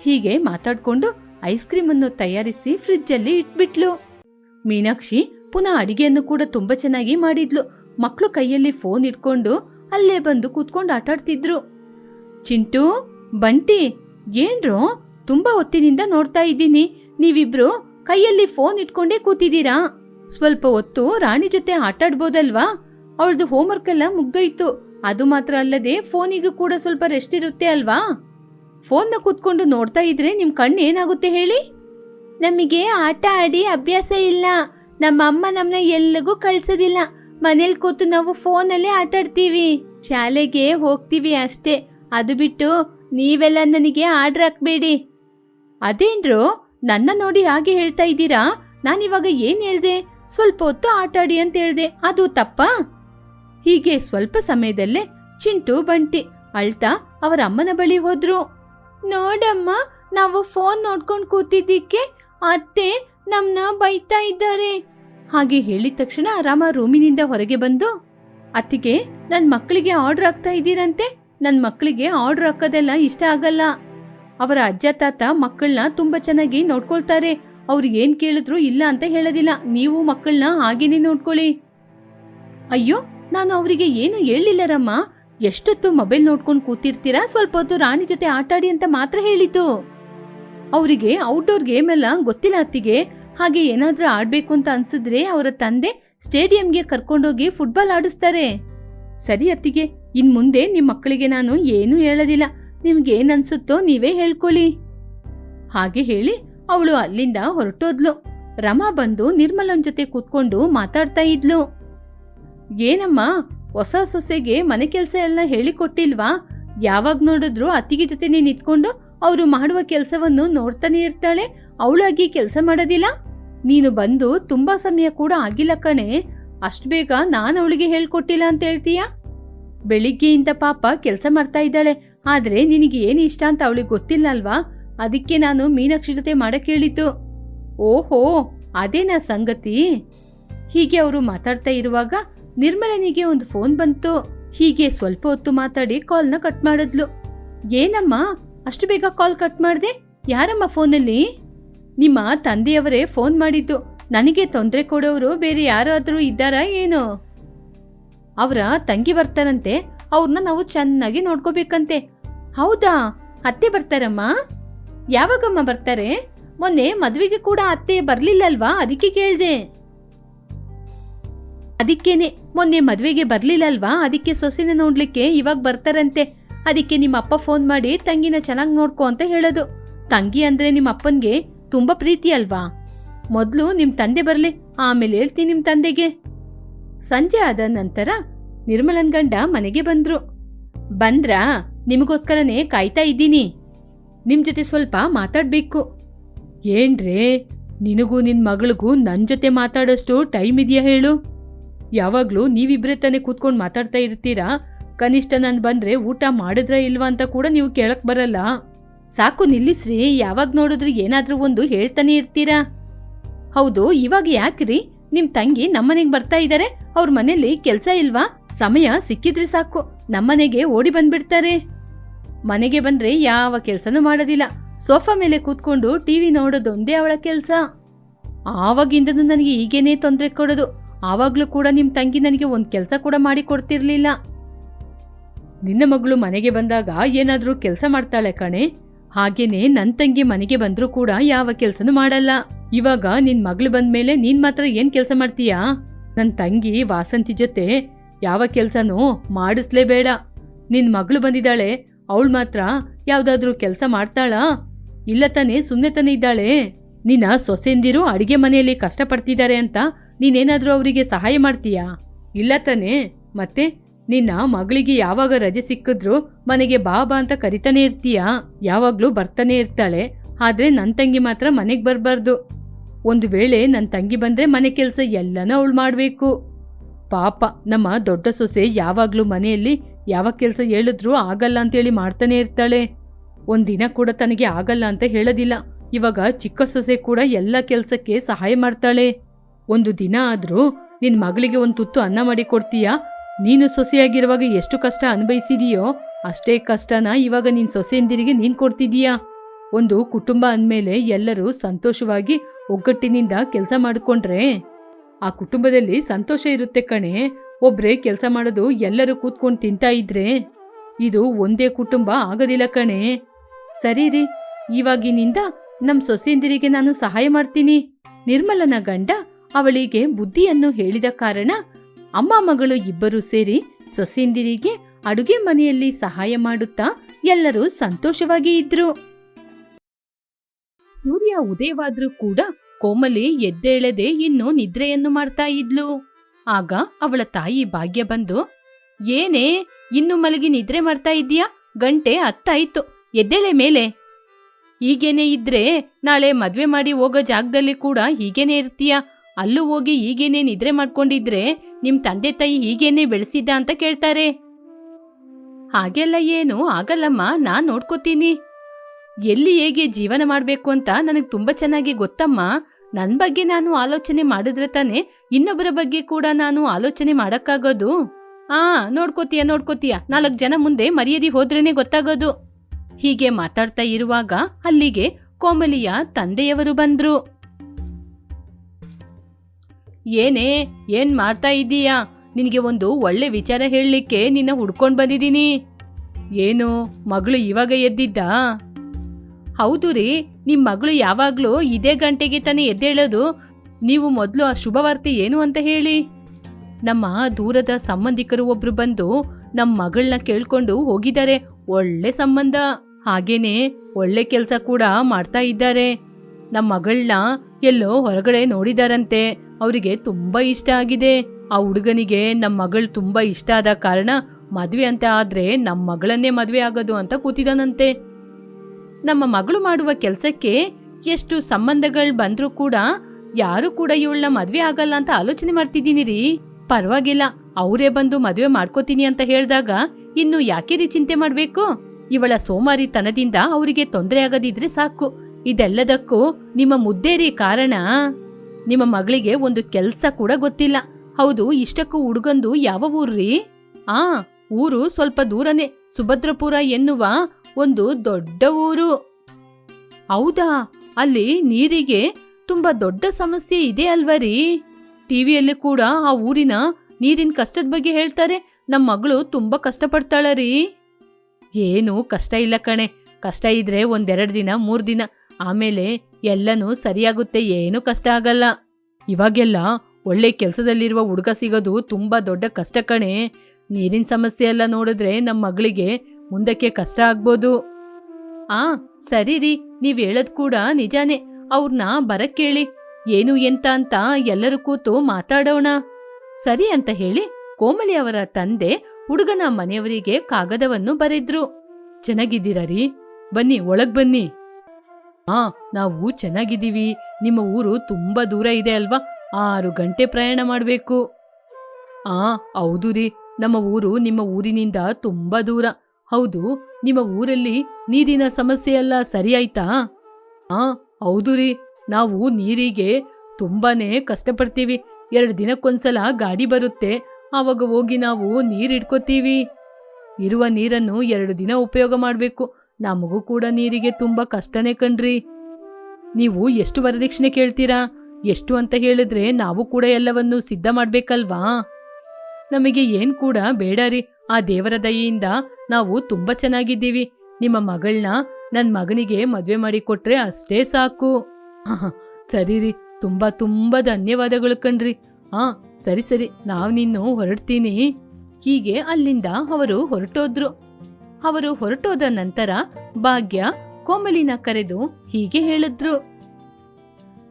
ಹೀಗೆ ಮಾತಾಡ್ಕೊಂಡು ಐಸ್ ಕ್ರೀಮ್ ಅನ್ನು ತಯಾರಿಸಿ ಫ್ರಿಜ್ಜಲ್ಲಿ ಇಟ್ಬಿಟ್ಲು. ಮೀನಾಕ್ಷಿ ಪುನಃ ಅಡಿಗೆಯನ್ನು ಕೂಡ ತುಂಬಾ ಚೆನ್ನಾಗಿ ಮಾಡಿದ್ಲು. ಮಕ್ಕಳು ಕೈಯಲ್ಲಿ ಫೋನ್ ಇಟ್ಕೊಂಡು ಅಲ್ಲೇ ಬಂದು ಕೂತ್ಕೊಂಡು ಆಟಾಡ್ತಿದ್ರು. ಚಿಂಟು, ಬಂಟಿ, ಏನ್ರೋ ತುಂಬಾ ಹೊತ್ತಿನಿಂದ ನೋಡ್ತಾ ಇದ್ದೀನಿ. ನೀವಿಬ್ರು ಕೈಯಲ್ಲಿ ಫೋನ್ ಇಟ್ಕೊಂಡೇ ಕೂತಿದ್ದೀರಾ? ಸ್ವಲ್ಪ ಹೊತ್ತು ರಾಣಿ ಜೊತೆ ಆಟಾಡ್ಬೋದಲ್ವಾ? ಅವಳದು ಹೋಮ್ವರ್ಕ್ ಎಲ್ಲ ಮುಗ್ದೋಯ್ತು. ಅದು ಮಾತ್ರ ಅಲ್ಲದೆ ಫೋನಿಗೂ ಕೂಡ ಸ್ವಲ್ಪ ರೆಸ್ಟ್ ಇರುತ್ತೆ ಅಲ್ವಾ? ಫೋನ್ನ ಕೂತ್ಕೊಂಡು ನೋಡ್ತಾ ಇದ್ರೆ ನಿಮ್ ಕಣ್ಣು ಏನಾಗುತ್ತೆ ಹೇಳಿ? ನಮಗೆ ಆಟ ಆಡಿ ಅಭ್ಯಾಸ ಇಲ್ಲ. ನಮ್ಮ ಅಮ್ಮ ನಮ್ಮನ್ನ ಎಲ್ಲಿಗೂ ಕಳ್ಸೋದಿಲ್ಲ. ಮನೇಲಿ ಕೂತು ನಾವು ಫೋನಲ್ಲೇ ಆಟಾಡ್ತೀವಿ ಶಾಲೆಗೆ ಹೋಗ್ತೀವಿ ಅಷ್ಟೇ. ಅದು ಬಿಟ್ಟು ನೀವೆಲ್ಲ ನನಗೆ ಆರ್ಡ್ರ್ ಹಾಕ್ಬೇಡಿ. ಅದೇನ್ರು, ನನ್ನ ನೋಡಿ ಹಾಗೆ ಹೇಳ್ತಾ ಇದ್ದೀರಾ? ನಾನಿವಾಗ ಏನ್ ಹೇಳ್ದೆ? ಸ್ವಲ್ಪ ಹೊತ್ತು ಆಟಾಡಿ ಅಂತ ಹೇಳ್ದೆ. ಅದು ತಪ್ಪಾ? ಹೀಗೆ ಸ್ವಲ್ಪ ಸಮಯದಲ್ಲೇ ಚಿಂಟು, ಬಂಟಿ, ಅಳ್ತಾ ಅವರ ಅಮ್ಮನ ಬಳಿ ಹೋದ್ರು. ನೋಡಮ್ಮ, ನಾವು ಫೋನ್ ನೋಡ್ಕೊಂಡು ಕೂತಿದ್ದಕ್ಕೆ ಅತ್ತೆ ನಮ್ಮನ್ನ ಬೈತಾ ಇದ್ದಾರೆ. ಹಾಗೆ ಹೇಳಿದ ತಕ್ಷಣ ರಾಮ ರೂಮಿನಿಂದ ಹೊರಗೆ ಬಂದು, ಅತ್ತಿಗೆ ನನ್ನ ಮಕ್ಕಳಿಗೆ ಆರ್ಡರ್ ಆಗ್ತಾ ಇದ್ದೀರಂತೆ. ನನ್ನ ಮಕ್ಕಳಿಗೆ ಆರ್ಡರ್ ಹಾಕೋದೆಲ್ಲ ಇಷ್ಟ ಆಗಲ್ಲ. ಅವರ ಅಜ್ಜ, ತಾತ ಮಕ್ಕಳನ್ನ ತುಂಬಾ ಚೆನ್ನಾಗಿ ನೋಡ್ಕೊಳ್ತಾರೆ. ಅವ್ರು ಏನ್ ಕೇಳಿದ್ರು ಇಲ್ಲ ಅಂತ ಹೇಳೋದಿಲ್ಲ. ನೀವು ಮಕ್ಕಳನ್ನ ಹಾಗೇನೆ ನೋಡ್ಕೊಳ್ಳಿ. ಅಯ್ಯೋ, ನಾನು ಅವರಿಗೆ ಏನು ಹೇಳಿಲ್ಲರಮ್ಮ ಎಷ್ಟೊತ್ತು ಮೊಬೈಲ್ ನೋಡ್ಕೊಂಡು ಕೂತಿರ್ತೀರಾ? ಸ್ವಲ್ಪ ಹೊತ್ತು ರಾಣಿ ಜೊತೆ ಆಟಾಡಿ ಅಂತ ಮಾತ್ರ ಹೇಳಿತು ಅವರಿಗೆ ಔಟ್ಡೋರ್ ಗೇಮ್ ಎಲ್ಲ ಗೊತ್ತಿಲ್ಲ ಅತ್ತಿಗೆ. ಹಾಗೆ ಏನಾದ್ರೂ ಆಡ್ಬೇಕು ಅಂತ ಅನ್ಸಿದ್ರೆ ಅವರ ತಂದೆ ಸ್ಟೇಡಿಯಂಗೆ ಕರ್ಕೊಂಡೋಗಿ ಫುಟ್ಬಾಲ್ ಆಡಿಸ್ತಾರೆ. ಸರಿ ಅತ್ತಿಗೆ, ಇನ್ ಮುಂದೆ ನಿಮ್ಮ ಮಕ್ಕಳಿಗೆ ನಾನು ಏನೂ ಹೇಳೋದಿಲ್ಲ. ನಿಮ್ಗೆ ಏನನ್ಸುತ್ತೋ ನೀವೇ ಹೇಳ್ಕೊಳ್ಳಿ. ಹಾಗೆ ಹೇಳಿ ಅವಳು ಅಲ್ಲಿಂದ ಹೊರಟೋದ್ಲು. ರಮಾ ಬಂದು ನಿರ್ಮಲನ್ ಜೊತೆ ಕೂತ್ಕೊಂಡು ಮಾತಾಡ್ತಾ ಇದ್ಲು. ಏನಮ್ಮ ಹೊಸ ಸೊಸೆಗೆ ಮನೆ ಕೆಲಸ ಎಲ್ಲ ಹೇಳಿಕೊಟ್ಟಿಲ್ವಾ ಯಾವಾಗ ನೋಡಿದ್ರು ಅತ್ತಿಗೆ ಜೊತೆನೆ ನಿಂತ್ಕೊಂಡು ಅವರು ಮಾಡುವ ಕೆಲಸವನ್ನು ನೋಡ್ತಾನೆ ಇರ್ತಾಳೆ ಅವಳಾಗಿ ಕೆಲಸ ಮಾಡೋದಿಲ್ಲ? ನೀನು ಬಂದು ತುಂಬಾ ಸಮಯ ಕೂಡ ಆಗಿಲ್ಲ ಕಣೆ, ಅಷ್ಟು ಬೇಗ ನಾನು ಅವಳಿಗೆ ಹೇಳ್ಕೊಟ್ಟಿಲ್ಲ ಅಂತ ಹೇಳ್ತೀಯಾ? ಬೆಳಿಗ್ಗೆಯಿಂದ ಪಾಪ ಕೆಲಸ ಮಾಡ್ತಾ ಇದ್ದಾಳೆ, ಆದ್ರೆ ನಿನಗೆ ಏನು ಇಷ್ಟ ಅಂತ ಅವಳಿಗೆ ಗೊತ್ತಿಲ್ಲ ಅಲ್ವಾ ಅದಕ್ಕೆ ನಾನು ಮೀನಾಕ್ಷಿ ಜೊತೆ ಮಾಡಕ್ಕೆ ಹೇಳಿತು ಓಹೋ, ಅದೇನಾ ಸಂಗತಿ? ಹೀಗೆ ಅವರು ಮಾತಾಡ್ತಾ ಇರುವಾಗ ನಿರ್ಮಲನಿಗೆ ಒಂದು ಫೋನ್ ಬಂತು. ಹೀಗೆ ಸ್ವಲ್ಪ ಹೊತ್ತು ಮಾತಾಡಿ ಕಾಲ್ನ ಕಟ್ ಮಾಡಿದ್ಲು. ಏನಮ್ಮ? ಅಷ್ಟು ಬೇಗ ಕಾಲ್ ಕಟ್ ಮಾಡಿದೆ? ಯಾರಮ್ಮ ಫೋನಲ್ಲಿ? ನಿಮ್ಮ ತಂದೆಯವರೇ ಫೋನ್ ಮಾಡಿದ್ದು. ನನಗೆ ತೊಂದರೆ ಕೊಡೋರು ಬೇರೆ ಯಾರಾದರೂ ಇದ್ದಾರಾ ಏನು? ಅವರ ತಂಗಿ ಬರ್ತಾರಂತೆ. ಅವ್ರನ್ನ ನಾವು ಚೆನ್ನಾಗಿ ನೋಡ್ಕೋಬೇಕಂತೆ. ಹೌದಾ? ಅತ್ತೆ ಬರ್ತಾರಮ್ಮ? ಯಾವಾಗಮ್ಮ ಬರ್ತಾರೆ? ಮೊನ್ನೆ ಮದುವೆಗೆ ಕೂಡ ಅತ್ತೆ ಬರ್ಲಿಲ್ಲಲ್ವಾ? ಅದಕ್ಕೆ ಕೇಳ್ದೆ. ಅದಕ್ಕೇನೆ. ಮೊನ್ನೆ ಮದ್ವೆಗೆ ಬರ್ಲಿಲ್ಲಲ್ವಾ? ಅದಕ್ಕೆ ಸೊಸೆನ ನೋಡ್ಲಿಕ್ಕೆ ಇವಾಗ ಬರ್ತಾರಂತೆ. ಅದಕ್ಕೆ ನಿಮ್ಮ ಅಪ್ಪ ಫೋನ್ ಮಾಡಿ ತಂಗಿನ ಚೆನ್ನಾಗಿ ನೋಡ್ಕೊ ಅಂತ ಹೇಳೋದು. ತಂಗಿ ಅಂದ್ರೆ ನಿಮ್ಮ ಅಪ್ಪನಿಗೆ ತುಂಬಾ ಪ್ರೀತಿ ಅಲ್ವಾ? ಮೊದಲು ನಿಮ್ ತಂದೆ ಬರಲಿ, ಆಮೇಲೆ ಹೇಳ್ತೀನಿ ನಿಮ್ ತಂದೆಗೆ. ಸಂಜೆ ಆದ ನಂತರ ನಿರ್ಮಲನ್ ಗಂಡ ಮನೆಗೆ ಬಂದ್ರು. ಬಂದ್ರಾ? ನಿಮಗೋಸ್ಕರನೇ ಕಾಯ್ತಾ ಇದ್ದೀನಿ. ನಿಮ್ ಜೊತೆ ಸ್ವಲ್ಪ ಮಾತಾಡ್ಬೇಕು. ಏನ್ರೇ? ನಿನಗೂ ನಿನ್ ಮಗಳಿಗೂ ನನ್ ಜೊತೆ ಮಾತಾಡೋಷ್ಟು ಟೈಮ್ ಇದೆಯಾ ಹೇಳು? ಯಾವಾಗ್ಲೂ ನೀವಿಬ್ಬರೇ ತಾನೇ ಕೂತ್ಕೊಂಡು ಮಾತಾಡ್ತಾ ಇರ್ತೀರಾ? ಕನಿಷ್ಠ ನಾನು ಬಂದ್ರೆ ಊಟ ಮಾಡಿದ್ರ ಇಲ್ವಾ ಅಂತ ಕೂಡ ನೀವು ಕೇಳಕ್ ಬರಲ್ಲ. ಸಾಕು ನಿಲ್ಲಿಸ್ರಿ, ಯಾವಾಗ ನೋಡಿದ್ರು ಏನಾದರೂ ಒಂದು ಹೇಳ್ತಾನೆ ಇರ್ತೀರಾ? ಹೌದು, ಇವಾಗ ಯಾಕ್ರಿ? ನಿಮ್ಮ ತಂಗಿ ನಮ್ಮನೆಗೆ ಬರ್ತಾ ಇದ್ದಾರೆ ಅವ್ರ ಮನೇಲಿ ಕೆಲಸ ಇಲ್ವಾ? ಸಮಯ ಸಿಕ್ಕಿದ್ರೆ ಸಾಕು, ನಮ್ಮನೆಗೆ ಓಡಿ ಬಂದ್ಬಿಡ್ತಾರೆ. ಮನೆಗೆ ಬಂದ್ರೆ ಯಾವ ಕೆಲಸನೂ ಮಾಡೋದಿಲ್ಲ, ಸೋಫಾ ಮೇಲೆ ಕೂತ್ಕೊಂಡು ಟಿವಿ ನೋಡೋದೊಂದೇ ಅವಳ ಕೆಲಸ. ಆವಾಗಿಂದನೂ ನನಗೆ ಈಗೇನೇ ತೊಂದರೆ ಕೊಡೋದು. ಆವಾಗ್ಲೂ ಕೂಡ ನಿಮ್ಮ ತಂಗಿ ನನಗೆ ಒಂದು ಕೆಲಸ ಕೂಡ ಮಾಡಿ ಕೊಡ್ತಿರ್ಲಿಲ್ಲ. ನಿನ್ನ ಮಗಳು ಮನೆಗೆ ಬಂದಾಗ ಏನಾದರೂ ಕೆಲಸ ಮಾಡ್ತಾಳೆ ಕಣೆ. ಹಾಗೇನೆ ನನ್ನ ತಂಗಿ ಮನೆಗೆ ಬಂದರೂ ಕೂಡ ಯಾವ ಕೆಲ್ಸನೂ ಮಾಡಲ್ಲ. ಇವಾಗ ನಿನ್ನ ಮಗಳು ಬಂದ್ಮೇಲೆ ನೀನ್ ಮಾತ್ರ ಏನ್ ಕೆಲಸ ಮಾಡ್ತೀಯಾ? ನನ್ನ ತಂಗಿ ವಾಸಂತಿ ಜೊತೆ ಯಾವ ಕೆಲ್ಸನೂ ಮಾಡಿಸ್ಲೇಬೇಡ. ನಿನ್ ಮಗಳು ಬಂದಿದ್ದಾಳೆ, ಅವಳು ಮಾತ್ರ ಯಾವ್ದಾದ್ರೂ ಕೆಲಸ ಮಾಡ್ತಾಳಾ? ಇಲ್ಲ ತಾನೇ ಸುಮ್ಮನೆ ತಾನೇ ಇದ್ದಾಳೆ. ನಿನ್ನ ಸೊಸೆಂದಿರು ಅಡಿಗೆ ಮನೆಯಲ್ಲಿ ಕಷ್ಟಪಡ್ತಿದ್ದಾರೆ ಅಂತ ನೀನೇನಾದ್ರೂ ಅವರಿಗೆ ಸಹಾಯ ಮಾಡ್ತೀಯಾ? ಇಲ್ಲ ತಾನೇ. ಮತ್ತೆ ನಿನ್ನ ಮಗಳಿಗೆ ಯಾವಾಗ ರಜೆ ಸಿಕ್ಕಿದ್ರು ಮನೆಗೆ ಬಾಬಾ ಅಂತ ಕರಿತಾನೆ ಇರ್ತೀಯಾ? ಯಾವಾಗಲೂ ಬರ್ತಾನೆ ಇರ್ತಾಳೆ. ಆದ್ರೆ ನನ್ನ ತಂಗಿ ಮಾತ್ರ ಮನೆಗೆ ಬರಬಾರ್ದು. ಒಂದು ವೇಳೆ ನನ್ನ ತಂಗಿ ಬಂದ್ರೆ ಮನೆ ಕೆಲಸ ಎಲ್ಲನೂ ಅವಳು ಮಾಡಬೇಕು. ಪಾಪ, ನಮ್ಮ ದೊಡ್ಡ ಸೊಸೆ ಯಾವಾಗಲೂ ಮನೆಯಲ್ಲಿ ಯಾವ ಕೆಲಸ ಹೇಳಿದ್ರೂ ಆಗಲ್ಲ ಅಂತೇಳಿ ಮಾಡ್ತಾನೆ ಇರ್ತಾಳೆ. ಒಂದಿನ ಕೂಡ ತನಗೆ ಆಗಲ್ಲ ಅಂತ ಹೇಳೋದಿಲ್ಲ. ಇವಾಗ ಚಿಕ್ಕ ಸೊಸೆ ಕೂಡ ಎಲ್ಲ ಕೆಲಸಕ್ಕೆ ಸಹಾಯ ಮಾಡ್ತಾಳೆ. ಒಂದು ದಿನ ಆದರೂ ನಿನ್ ಮಗಳಿಗೆ ಒಂದು ತುತ್ತು ಅನ್ನ ಮಾಡಿ ಕೊಡ್ತೀಯಾ? ನೀನು ಸೊಸೆಯಾಗಿರುವಾಗ ಎಷ್ಟು ಕಷ್ಟ ಅನುಭವಿಸಿದೀಯೋ ಅಷ್ಟೇ ಕಷ್ಟನ ಇವಾಗ ನಿನ್ ಸೊಸೆಯಂದಿರಿಗೆ ನೀನ್ ಕೊಡ್ತಿದೀಯಾ. ಒಂದು ಕುಟುಂಬ ಅಂದ್ಮೇಲೆ ಎಲ್ಲರೂ ಸಂತೋಷವಾಗಿ ಒಗ್ಗಟ್ಟಿನಿಂದ ಕೆಲಸ ಮಾಡಿಕೊಂಡ್ರೆ ಆ ಕುಟುಂಬದಲ್ಲಿ ಸಂತೋಷ ಇರುತ್ತೆ ಕಣೆ. ಒಬ್ರೇ ಕೆಲಸ ಮಾಡೋದು ಎಲ್ಲರೂ ಕೂತ್ಕೊಂಡು ತಿಂತಾ ಇದ್ರೆ ಇದು ಒಂದೇ ಕುಟುಂಬ ಆಗೋದಿಲ್ಲ ಕಣೆ. ಸರಿ ರೀ, ಇವಾಗಿನಿಂದ ನಮ್ಮ ಸೊಸೆಯಂದಿರಿಗೆ ನಾನು ಸಹಾಯ ಮಾಡ್ತೀನಿ. ನಿರ್ಮಲನ ಗಂಡ ಅವಳಿಗೆ ಬುದ್ಧಿಯನ್ನು ಹೇಳಿದ ಕಾರಣ ಅಮ್ಮ ಮಗಳು ಇಬ್ಬರೂ ಸೇರಿ ಸೊಸೆಂದಿರಿಗೆ ಅಡುಗೆ ಮನೆಯಲ್ಲಿ ಸಹಾಯ ಮಾಡುತ್ತಾ ಎಲ್ಲರೂ ಸಂತೋಷವಾಗಿ ಇದ್ರು. ಸೂರ್ಯ ಉದಯವಾದ್ರೂ ಕೂಡ ಕೋಮಲಿ ಎದ್ದೇಳದೆ ಇನ್ನು ನಿದ್ರೆಯನ್ನು ಮಾಡ್ತಾ ಇದ್ಲು. ಆಗ ಅವಳ ತಾಯಿ ಭಾಗ್ಯ ಬಂದು, ಏನೇ, ಇನ್ನು ಮಲಗಿ ನಿದ್ರೆ ಮಾಡ್ತಾ ಇದ್ದೀಯಾ? ಗಂಟೆ ಹತ್ತಾಯ್ತು, ಎದ್ದೇಳೆ ಮೇಲೆ. ಹೀಗೇನೆ ಇದ್ರೆ ನಾಳೆ ಮದ್ವೆ ಮಾಡಿ ಹೋಗೋ ಜಾಗದಲ್ಲಿ ಕೂಡ ಹೀಗೇನೆ ಇರ್ತೀಯ? ಅಲ್ಲೂ ಹೋಗಿ ಹೀಗೇನೆ ನಿದ್ರೆ ಮಾಡ್ಕೊಂಡಿದ್ರೆ ನಿಮ್ ತಂದೆ ತಾಯಿ ಹೀಗೇನೆ ಬೆಳೆಸಿದ್ದ ಅಂತ ಕೇಳ್ತಾರೆ. ಹಾಗೆಲ್ಲ ಏನು ಆಗಲ್ಲಮ್ಮ, ನಾನು ನೋಡ್ಕೋತೀನಿ. ಎಲ್ಲಿ ಹೇಗೆ ಜೀವನ ಮಾಡಬೇಕು ಅಂತ ನನಗೆ ತುಂಬಾ ಚೆನ್ನಾಗಿ ಗೊತ್ತಮ್ಮ. ನನ್ನ ಬಗ್ಗೆ ನಾನು ಆಲೋಚನೆ ಮಾಡಿದ್ರೆ ತಾನೆ ಇನ್ನೊಬ್ಬರ ಬಗ್ಗೆ ಕೂಡ ನಾನು ಆಲೋಚನೆ ಮಾಡಕ್ಕಾಗೋದು? ಆ, ನೋಡ್ಕೋತೀಯ ನೋಡ್ಕೋತೀಯ. ನಾಲ್ಕು ಜನ ಮುಂದೆ ಮರ್ಯಾದೆ ಹೋದ್ರೇನೆ ಗೊತ್ತಾಗೋದು. ಹೀಗೆ ಮಾತಾಡ್ತಾ ಇರುವಾಗ ಅಲ್ಲಿಗೆ ಕೋಮಲಿಯ ತಂದೆಯವರು ಬಂದ್ರು. ಏನೇ, ಏನ್ ಮಾಡ್ತಾ ಇದ್ದೀಯಾ? ನಿನಗೆ ಒಂದು ಒಳ್ಳೆ ವಿಚಾರ ಹೇಳಲಿಕ್ಕೆ ನಿನ್ನ ಹುಡ್ಕೊಂಡು ಬಂದಿದ್ದೀನಿ. ಏನು, ಮಗಳು ಇವಾಗ ಎದ್ದಿದ್ದಾ? ಹೌದು ರೀ ನಿಮ್ಮ ಮಗಳು ಯಾವಾಗಲೂ ಇದೇ ಗಂಟೆಗೆ ತಾನೇ ಎದ್ದೇಳೋದು. ನೀವು ಮೊದಲು ಆ ಶುಭವಾರ್ತೆ ಏನು ಅಂತ ಹೇಳಿ. ನಮ್ಮ ದೂರದ ಸಂಬಂಧಿಕರು ಒಬ್ರು ಬಂದು ನಮ್ಮ ಮಗಳನ್ನ ಕೇಳ್ಕೊಂಡು ಹೋಗಿದ್ದಾರೆ. ಒಳ್ಳೆ ಸಂಬಂಧ. ಹಾಗೇನೆ, ಒಳ್ಳೆ ಕೆಲಸ ಕೂಡ ಮಾಡ್ತಾ ಇದ್ದಾರೆ. ನಮ್ಮ ಮಗಳನ್ನ ಎಲ್ಲೋ ಹೊರಗಡೆ ನೋಡಿದಾರಂತೆ. ಅವರಿಗೆ ತುಂಬಾ ಇಷ್ಟ ಆಗಿದೆ. ಆ ಹುಡುಗನಿಗೆ ನಮ್ಮ ಮಗಳು ತುಂಬಾ ಇಷ್ಟ ಆದ ಕಾರಣ ಮದ್ವೆ ಅಂತ ಆದ್ರೆ ನಮ್ಮ ಮಗಳನ್ನೇ ಮದ್ವೆ ಆಗೋದು ಅಂತ ಕೂತಿದನಂತೆ. ನಮ್ಮ ಮಗಳು ಮಾಡುವ ಕೆಲಸಕ್ಕೆ ಎಷ್ಟು ಸಂಬಂಧಗಳು ಬಂದರೂ ಕೂಡ ಯಾರು ಕೂಡ ಇವಳನ್ನ ಮದ್ವೆ ಆಗಲ್ಲ ಅಂತ ಆಲೋಚನೆ ಮಾಡ್ತಿದ್ದೀನಿ ರೀ ಪರವಾಗಿಲ್ಲ, ಅವರೇ ಬಂದು ಮದುವೆ ಮಾಡ್ಕೋತೀನಿ ಅಂತ ಹೇಳಿದಾಗ ಇನ್ನು ಯಾಕೆ ರೀ ಚಿಂತೆ ಮಾಡ್ಬೇಕು? ಇವಳ ಸೋಮಾರಿತನದಿಂದ ಅವರಿಗೆ ತೊಂದರೆ ಆಗದಿದ್ರೆ ಸಾಕು. ಇದೆಲ್ಲದಕ್ಕೂ ನಿಮ್ಮ ಮುದ್ದೇರಿ ಕಾರಣ. ನಿಮ್ಮ ಮಗಳಿಗೆ ಒಂದು ಕೆಲ್ಸ ಕೂಡ ಗೊತ್ತಿಲ್ಲ. ಹೌದು, ಇಷ್ಟಕ್ಕೂ ಹುಡುಗಂದು ಯಾವ ಊರ್ರಿ? ಆ, ಊರು ಸ್ವಲ್ಪ ದೂರನೇ, ಸುಭದ್ರಪುರ ಎನ್ನುವ ಒಂದು ದೊಡ್ಡ ಊರು. ಹೌದಾ? ಅಲ್ಲಿ ನೀರಿಗೆ ತುಂಬಾ ದೊಡ್ಡ ಸಮಸ್ಯೆ ಇದೆ ಅಲ್ವರಿ? ಟಿವಿಯಲ್ಲಿ ಕೂಡ ಆ ಊರಿನ ನೀರಿನ ಕಷ್ಟದ ಬಗ್ಗೆ ಹೇಳ್ತಾರೆ. ನಮ್ಮ ಮಗಳು ತುಂಬಾ ಕಷ್ಟಪಡ್ತಾಳ ರೀ ಏನು ಕಷ್ಟ ಇಲ್ಲ ಕಣೆ. ಕಷ್ಟ ಇದ್ರೆ ಒಂದೆರಡು ದಿನ, ಮೂರು ದಿನ ಆಮೇಲೆ ಎಲ್ಲನೂ ಸರಿಯಾಗುತ್ತೆ ಏನು ಕಷ್ಟ ಆಗಲ್ಲ. ಇವಾಗೆಲ್ಲ ಒಳ್ಳೆ ಕೆಲಸದಲ್ಲಿರುವ ಹುಡುಗ ಸಿಗೋದು ತುಂಬಾ ದೊಡ್ಡ ಕಷ್ಟ ಕಣೆ. ನೀರಿನ ಸಮಸ್ಯೆ ಎಲ್ಲ ನೋಡಿದ್ರೆ ನಮ್ಮ ಮಗಳಿಗೆ ಮುಂದಕ್ಕೆ ಕಷ್ಟ ಆಗ್ಬೋದು. ಆ, ಸರಿ ರೀ, ನೀವ್ ಹೇಳದ್ ಕೂಡ ನಿಜಾನೆ. ಅವ್ರನ್ನ ಬರಕ್ಕೇಳಿ ಏನು ಎಂತ ಅಂತ ಎಲ್ಲರೂ ಕೂತು ಮಾತಾಡೋಣ. ಸರಿ ಅಂತ ಹೇಳಿ ಕೋಮಲಿ ಅವರ ತಂದೆ ಹುಡುಗನ ಮನೆಯವರಿಗೆ ಕಾಗದವನ್ನು ಬರೆದ್ರು. ಚೆನ್ನಾಗಿದ್ದೀರಾ ರೀ? ಬನ್ನಿ, ಒಳಗ್ ಬನ್ನಿ. ಹಾ ನಾವು ಚೆನ್ನಾಗಿದ್ದೀವಿ. ನಿಮ್ಮ ಊರು ತುಂಬಾ ದೂರ ಇದೆ ಅಲ್ವಾ? ಆರು ಗಂಟೆ ಪ್ರಯಾಣ ಮಾಡಬೇಕು. ಆ, ಹೌದು ರೀ. ನಮ್ಮ ಊರು ನಿಮ್ಮ ಊರಿನಿಂದ ತುಂಬಾ ದೂರ. ಹೌದು, ನಿಮ್ಮ ಊರಲ್ಲಿ ನೀರಿನ ಸಮಸ್ಯೆ ಎಲ್ಲ ಆಯ್ತಾ? ಆ, ಹೌದು ರೀ. ನಾವು ನೀರಿಗೆ ತುಂಬಾನೇ ಕಷ್ಟಪಡ್ತೀವಿ. ಎರಡು ದಿನಕ್ಕೊಂದ್ಸಲ ಗಾಡಿ ಬರುತ್ತೆ. ಆವಾಗ ಹೋಗಿ ನಾವು ನೀರು ಇರುವ ನೀರನ್ನು ಎರಡು ದಿನ ಉಪಯೋಗ ಮಾಡಬೇಕು. ನಮಗೂ ಕೂಡ ನೀರಿಗೆ ತುಂಬಾ ಕಷ್ಟನೇ ಕಣ್ರಿ. ನೀವು ಎಷ್ಟು ವರದಕ್ಷಿಣೆ ಕೇಳ್ತೀರಾ? ಎಷ್ಟು ಅಂತ ಹೇಳಿದ್ರೆ ನಾವು ಕೂಡ ಎಲ್ಲವನ್ನು ಸಿದ್ಧ ಮಾಡ್ಬೇಕಲ್ವಾ? ನಮಗೆ ಏನ್ ಕೂಡ ಬೇಡ ರೀ. ಆ ದೇವರ ದಯೆಯಿಂದ ನಾವು ತುಂಬಾ ಚೆನ್ನಾಗಿದ್ದೀವಿ. ನಿಮ್ಮ ಮಗಳನ್ನ ನನ್ ಮಗನಿಗೆ ಮದ್ವೆ ಮಾಡಿ ಕೊಟ್ರೆ ಅಷ್ಟೇ ಸಾಕು. ಸರಿ ರೀ. ತುಂಬಾ ತುಂಬಾ ಧನ್ಯವಾದಗಳು ಕಣ್ರಿ. ಆ, ಸರಿ ಸರಿ, ನಾವ್ ನಿನ್ನು ಹೊರಡ್ತೀನಿ. ಹೀಗೆ ಅಲ್ಲಿಂದ ಅವರು ಹೊರಟೋದ್ರು. ಅವರು ಹೊರಟೋದ ನಂತರ ಭಾಗ್ಯ ಕೋಮಲಿನ ಕರೆದು ಹೀಗೆ ಹೇಳಿದ್ರು.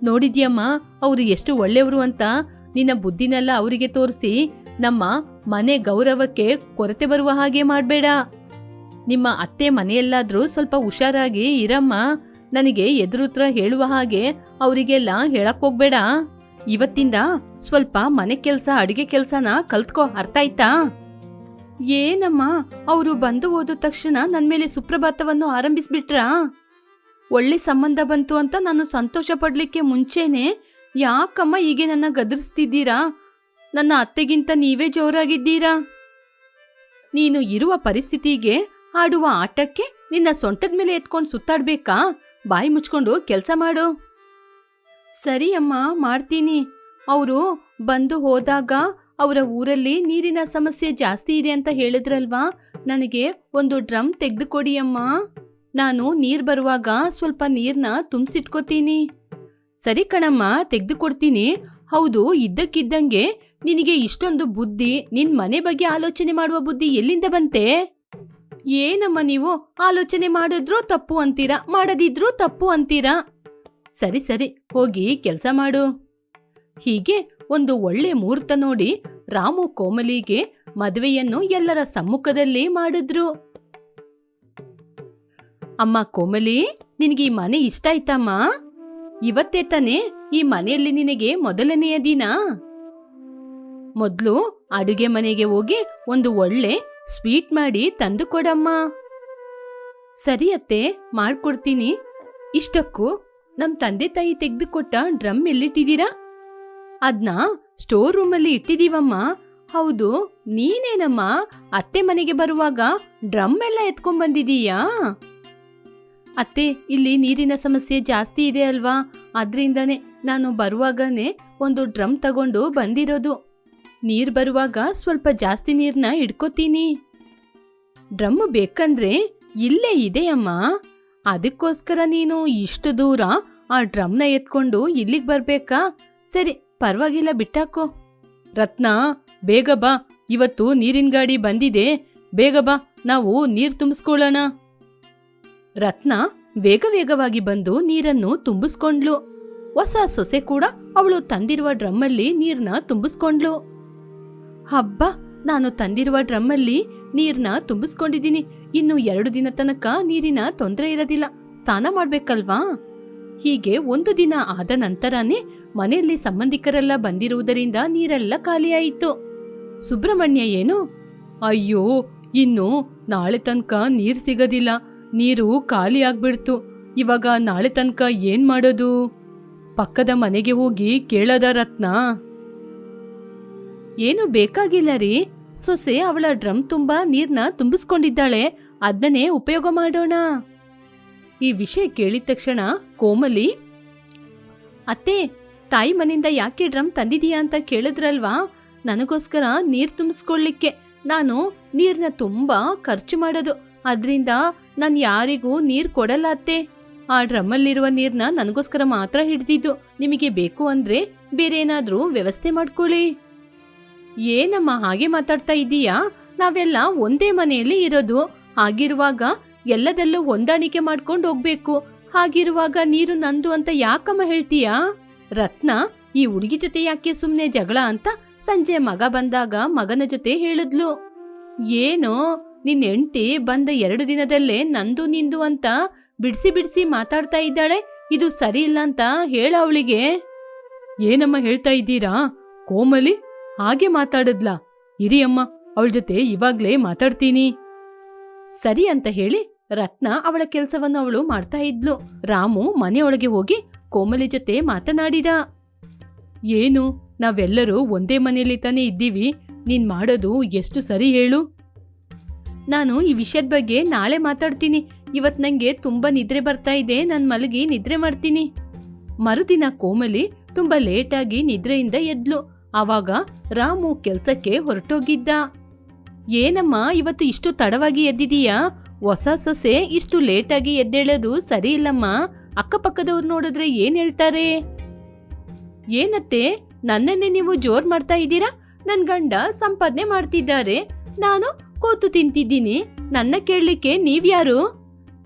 ನೋಡಿದ್ಯಮ್ಮ, ಅವರು ಎಷ್ಟು ಒಳ್ಳೆಯವರು ಅಂತ ನಿನ್ನ ಬುದ್ಧಿನೆಲ್ಲ ಅವರಿಗೆ ತೋರಿಸಿ ನಮ್ಮ ಮನೆ ಗೌರವಕ್ಕೆ ಕೊರತೆ ಬರುವ ಹಾಗೆ ಮಾಡಬೇಡ. ನಿಮ್ಮ ಅತ್ತೆ ಮನೆಯಲ್ಲಾದರೂ ಸ್ವಲ್ಪ ಹುಷಾರಾಗಿ ಇರಮ್ಮ. ನನಗೆ ಎದುರುತ್ರ ಹೇಳುವ ಹಾಗೆ ಅವರಿಗೆಲ್ಲ ಹೋಗ್ಬೇಡ. ಇವತ್ತಿಂದ ಸ್ವಲ್ಪ ಮನೆ ಕೆಲ್ಸ, ಅಡಿಗೆ ಕೆಲ್ಸನ ಕಲ್ತ್ಕೋ, ಅರ್ಥ ಆಯ್ತಾ? ಏನಮ್ಮ? ಅವರು ಬಂದು ಹೋದ ತಕ್ಷಣ ನನ್ನ ಮೇಲೆ ಸುಪ್ರಭಾತವನ್ನು ಆರಂಭಿಸ್ಬಿಟ್ರಾ? ಒಳ್ಳೆ ಸಂಬಂಧ ಬಂತು ಅಂತ ನಾನು ಸಂತೋಷ ಪಡ್ಲಿಕ್ಕೆ ಮುಂಚೆನೆ ಯಾಕಮ್ಮ ಹೀಗೆ ನನ್ನ ಗದರಿಸ್ತಿದ್ದೀರಾ? ನನ್ನ ಅತ್ತೆಗಿಂತ ನೀವೇ ಜೋರಾಗಿದ್ದೀರಾ? ನೀನು ಇರುವ ಪರಿಸ್ಥಿತಿಗೆ ಆಡುವ ಆಟಕ್ಕೆ ನಿನ್ನ ಸೊಂಟದ ಮೇಲೆ ಎತ್ಕೊಂಡು ಸುತ್ತಾಡ್ಬೇಕಾ? ಬಾಯಿ ಮುಚ್ಕೊಂಡು ಕೆಲಸ ಮಾಡು. ಸರಿ ಅಮ್ಮ, ಮಾಡ್ತೀನಿ. ಅವರು ಬಂದು ಹೋದಾಗ ಅವರ ಊರಲ್ಲಿ ನೀರಿನ ಸಮಸ್ಯೆ ಜಾಸ್ತಿ ಇದೆ ಅಂತ ಹೇಳಿದ್ರಲ್ವಾ? ನನಗೆ ಒಂದು ಡ್ರಮ್ ತೆಗೆದುಕೊಡಿ ಅಮ್ಮ. ನಾನು ನೀರ್ ಬರುವಾಗ ಸ್ವಲ್ಪ ನೀರ್ನ ತುಂಬಿಸಿಟ್ಕೋತೀನಿ. ಸರಿ ಕಣಮ್ಮ, ತೆಗೆದುಕೊಡ್ತೀನಿ. ಹೌದು, ಇದ್ದಕ್ಕಿದ್ದಂಗೆ ನಿನಗೆ ಇಷ್ಟೊಂದು ಬುದ್ಧಿ ನಿನ್ನ ಮನೆ ಬಗ್ಗೆ ಆಲೋಚನೆ ಮಾಡುವ ಬುದ್ಧಿ ಎಲ್ಲಿಂದ ಬಂತೆ? ಏನಮ್ಮ ನೀವು? ಆಲೋಚನೆ ಮಾಡಿದ್ರೂ ತಪ್ಪು ಅಂತೀರಾ? ಮಾಡದಿದ್ರೂ ತಪ್ಪು ಅಂತೀರಾ? ಸರಿ ಸರಿ, ಹೋಗಿ ಕೆಲಸ ಮಾಡು. ಹೀಗೆ ಒಂದು ಒಳ್ಳೆ ಮುಹೂರ್ತ ನೋಡಿ ರಾಮು ಕೋಮಲಿಗೆ ಮದುವೆಯನ್ನು ಎಲ್ಲರ ಸಮ್ಮುಖದಲ್ಲಿ ಮಾಡಿದ್ರು. ಅಮ್ಮ ಕೋಮಲಿ, ನಿನಗೆ ಈ ಮನೆ ಇಷ್ಟ ಆಯ್ತಮ್ಮ? ಇವತ್ತೇ ತಾನೇ ಈ ಮನೆಯಲ್ಲಿ ನಿನಗೆ ಮೊದಲನೆಯ ದಿನ. ಮೊದಲು ಅಡುಗೆ ಮನೆಗೆ ಹೋಗಿ ಒಂದು ಒಳ್ಳೆ ಸ್ವೀಟ್ ಮಾಡಿ ತಂದು ಕೊಡಮ್ಮ. ಸರಿ ಅತ್ತೆ, ಮಾಡ್ಕೊಡ್ತೀನಿ. ಇಷ್ಟಕ್ಕೂ ನಮ್ಮ ತಂದೆ ತಾಯಿ ತೆಗೆದುಕೊಟ್ಟ ಡ್ರಮ್ ಎಲ್ಲಿಟ್ಟಿದ್ದೀರಾ? ಅದ್ನ ಸ್ಟೋರ್ ರೂಮಲ್ಲಿ ಇಟ್ಟಿದೀವಮ್ಮ. ಹೌದು, ನೀನೇನಮ್ಮ? ಅತ್ತೆ ಮನೆಗೆ ಬರುವಾಗ ಡ್ರಮ್ ಎಲ್ಲ ಎತ್ಕೊಂಡ್ ಬಂದಿದೀಯಾ? ಅತ್ತೆ, ಇಲ್ಲಿ ನೀರಿನ ಸಮಸ್ಯೆ ಜಾಸ್ತಿ ಇದೆ ಅಲ್ವಾ? ಅದ್ರಿಂದಾನೆ ನಾನು ಬರುವಾಗನೇ ಒಂದು ಡ್ರಮ್ ತಗೊಂಡು ಬಂದಿರೋದು. ನೀರ್ ಬರುವಾಗ ಸ್ವಲ್ಪ ಜಾಸ್ತಿ ನೀರ್ನ ಇಡ್ಕೋತೀನಿ ಡ್ರಮ್ ಬೇಕಂದ್ರೆ ಇಲ್ಲೇ ಇದೆಯಮ್ಮ. ಅದಕ್ಕೋಸ್ಕರ ನೀನು ಇಷ್ಟು ದೂರ ಆ ಡ್ರಮ್ನ ಎತ್ಕೊಂಡು ಇಲ್ಲಿಗೆ ಬರ್ಬೇಕಾ? ಸರಿ ಪರವಾಗಿಲ್ಲ ಬಿಟ್ಟಾಕೋ. ರತ್ನ, ಬೇಗ ಬಾ. ಇವತ್ತು ನೀರಿನ ಗಾಡಿ ಬಂದಿದೆ. ಬೇಗ ಬಾ, ನಾವು ನೀರು ತುಂಬಿಸ್ಕೊಳ್ಳೋಣ. ರತ್ನ ಬೇಗ ವೇಗವಾಗಿ ಬಂದು ನೀರನ್ನು ತುಂಬಿಸ್ಕೊಂಡ್ಲು. ಹೊಸ ಸೊಸೆ ಕೂಡ ಅವಳು ತಂದಿರುವ ಡ್ರಮ್ಮಲ್ಲಿ ನೀರ್ನ ತುಂಬಿಸ್ಕೊಂಡ್ಲು. ಹಬ್ಬ, ನಾನು ತಂದಿರುವ ಡ್ರಮ್ಮಲ್ಲಿ ನೀರ್ನ ತುಂಬಿಸ್ಕೊಂಡಿದ್ದೀನಿ. ಇನ್ನು ಎರಡು ದಿನ ತನಕ ನೀರಿನ ತೊಂದರೆ ಇರೋದಿಲ್ಲ. ಸ್ನಾನ ಮಾಡ್ಬೇಕಲ್ವಾ? ಹೀಗೆ ಒಂದು ದಿನ ಆದ ನಂತರನೇ ಮನೆಯಲ್ಲಿ ಸಂಬಂಧಿಕರೆಲ್ಲ ಬಂದಿರುವುದರಿಂದ ನೀರೆಲ್ಲ ಖಾಲಿಯಾಯಿತು. ಸುಬ್ರಹ್ಮಣ್ಯ ಏನು? ಅಯ್ಯೋ, ಇನ್ನು ನಾಳೆ ತನಕ ನೀರು ಸಿಗೋದಿಲ್ಲ. ನೀರು ಖಾಲಿ ಆಗ್ಬಿಡ್ತು. ಇವಾಗ ನಾಳೆ ತನಕ ಏನ್ ಮಾಡೋದು? ಪಕ್ಕದ ಮನೆಗೆ ಹೋಗಿ ಕೇಳದ ರತ್ನ. ಏನು ಬೇಕಾಗಿಲ್ಲ ರೀ. ಸೊಸೆ ಅವಳ ಡ್ರಮ್ ತುಂಬಾ ನೀರ್ನ ತುಂಬಿಸ್ಕೊಂಡಿದ್ದಾಳೆ. ಅದನ್ನೇ ಉಪಯೋಗ ಮಾಡೋಣ. ಈ ವಿಷಯ ಕೇಳಿದ ತಕ್ಷಣ ಕೋಮಲಿ, ಅತ್ತೆ ತಾಯಿ ಮನೆಯಿಂದ ಯಾಕೆ ಡ್ರಮ್ ತಂದಿದೀಯಾ ಅಂತ ಕೇಳಿದ್ರಲ್ವಾ? ನನಗೋಸ್ಕರ ನೀರು ತುಂಬಿಸ್ಕೊಳ್ಳಿಕ್ಕೆ ನಾನು ನೀರನ್ನ ತುಂಬಾ ಖರ್ಚು ಮಾಡೋದು. ಅದ್ರಿಂದ ನಾನು ಯಾರಿಗೂ ನೀರು ಕೊಡಲ್ಲ ಅತ್ತೆ. ಆ ಡ್ರಮ್ಮಲ್ಲಿರುವ ನೀರನ್ನ ನನಗೋಸ್ಕರ ಮಾತ್ರ ಹಿಡ್ದಿದ್ದು. ನಿಮಗೆ ಬೇಕು ಅಂದ್ರೆ ಬೇರೆ ಏನಾದರೂ ವ್ಯವಸ್ಥೆ ಮಾಡ್ಕೊಳ್ಳಿ. ಏನಮ್ಮ ಹಾಗೆ ಮಾತಾಡ್ತಾ ಇದ್ದೀಯಾ ನಾವೆಲ್ಲ ಒಂದೇ ಮನೆಯಲ್ಲಿ ಇರೋದು. ಹಾಗಿರುವಾಗ ಎಲ್ಲದಲ್ಲೂ ಹೊಂದಾಣಿಕೆ ಮಾಡ್ಕೊಂಡು ಹೋಗ್ಬೇಕು. ಹಾಗಿರುವಾಗ ನೀರು ನಂದು ಅಂತ ಯಾಕಮ್ಮ ಹೇಳ್ತೀಯಾ? ರತ್ನ, ಈ ಹುಡುಗಿ ಜೊತೆ ಯಾಕೆ ಸುಮ್ನೆ ಜಗಳ ಅಂತ ಸಂಜೆ ಮಗ ಬಂದಾಗ ಮಗನ ಜೊತೆ ಹೇಳಿದ್ಲು. ಏನೋ, ನಿನ್ ಹೆಂಡ್ತಿ ಬಂದ ಎರಡು ದಿನದಲ್ಲೇ ನಂದು ನಿಂದು ಅಂತ ಬಿಡ್ಸಿ ಬಿಡ್ಸಿ ಮಾತಾಡ್ತಾ ಇದ್ದಾಳೆ. ಇದು ಸರಿ ಇಲ್ಲ ಅಂತ ಹೇಳ ಅವಳಿಗೆ. ಏನಮ್ಮ ಹೇಳ್ತಾ ಇದ್ದೀರಾ? ಕೋಮಲಿ, ಹಾಗೆ ಮಾತಾಡಿದ್ಲಾ? ಇರಿ ಅಮ್ಮ, ಅವಳ ಜೊತೆ ಇವಾಗ್ಲೇ ಮಾತಾಡ್ತೀನಿ. ಸರಿ ಅಂತ ಹೇಳಿ ರತ್ನ ಅವಳ ಕೆಲಸವನ್ನು ಅವಳು ಮಾಡ್ತಾ ಇದ್ಲು. ರಾಮು ಮನೆಯೊಳಗೆ ಹೋಗಿ ಕೋಮಲಿ ಜೊತೆ ಮಾತನಾಡಿದ. ಏನು, ನಾವೆಲ್ಲರೂ ಒಂದೇ ಮನೆಯಲ್ಲಿ ತಾನೇ ಇದ್ದೀವಿ, ನೀನ್ ಮಾಡೋದು ಎಷ್ಟು ಸರಿ ಹೇಳು. ನಾನು ಈ ವಿಷಯದ ಬಗ್ಗೆ ನಾಳೆ ಮಾತಾಡ್ತೀನಿ, ಇವತ್ ನಂಗೆ ತುಂಬಾ ನಿದ್ರೆ ಬರ್ತಾ ಇದೆ, ನಾನು ಮಲಗಿ ನಿದ್ರೆ ಮಾಡ್ತೀನಿ. ಮರುದಿನ ಕೋಮಲಿ ತುಂಬಾ ಲೇಟಾಗಿ ನಿದ್ರೆಯಿಂದ ಎದ್ಲು, ಆವಾಗ ರಾಮು ಕೆಲ್ಸಕ್ಕೆ ಹೊರಟೋಗಿದ್ದ. ಏನಮ್ಮ, ಇವತ್ತು ಇಷ್ಟು ತಡವಾಗಿ ಎದ್ದಿದೀಯಾ? ಹೊಸ ಸೊಸೆ ಇಷ್ಟು ಲೇಟಾಗಿ ಎದ್ದೇಳೋದು ಸರಿ ಇಲ್ಲಮ್ಮ. ಅಕ್ಕಪಕ್ಕದವ್ರು ನೋಡಿದ್ರೆ ಏನ್ ಹೇಳ್ತಾರೆ? ಏನತ್ತೆ, ನನ್ನನ್ನೇ ನೀವು ಜೋರ್ ಮಾಡ್ತಾ ಇದ್ದೀರಾ? ನನ್ ಗಂಡ ಸಂಪಾದನೆ ಮಾಡ್ತಿದ್ದಾರೆ. ನಾನು ಕೂತು ತಿಂತಿದ್ದೀನಿ. ನನ್ನ ಕೇಳಲಿಕ್ಕೆ ನೀವ್ಯಾರು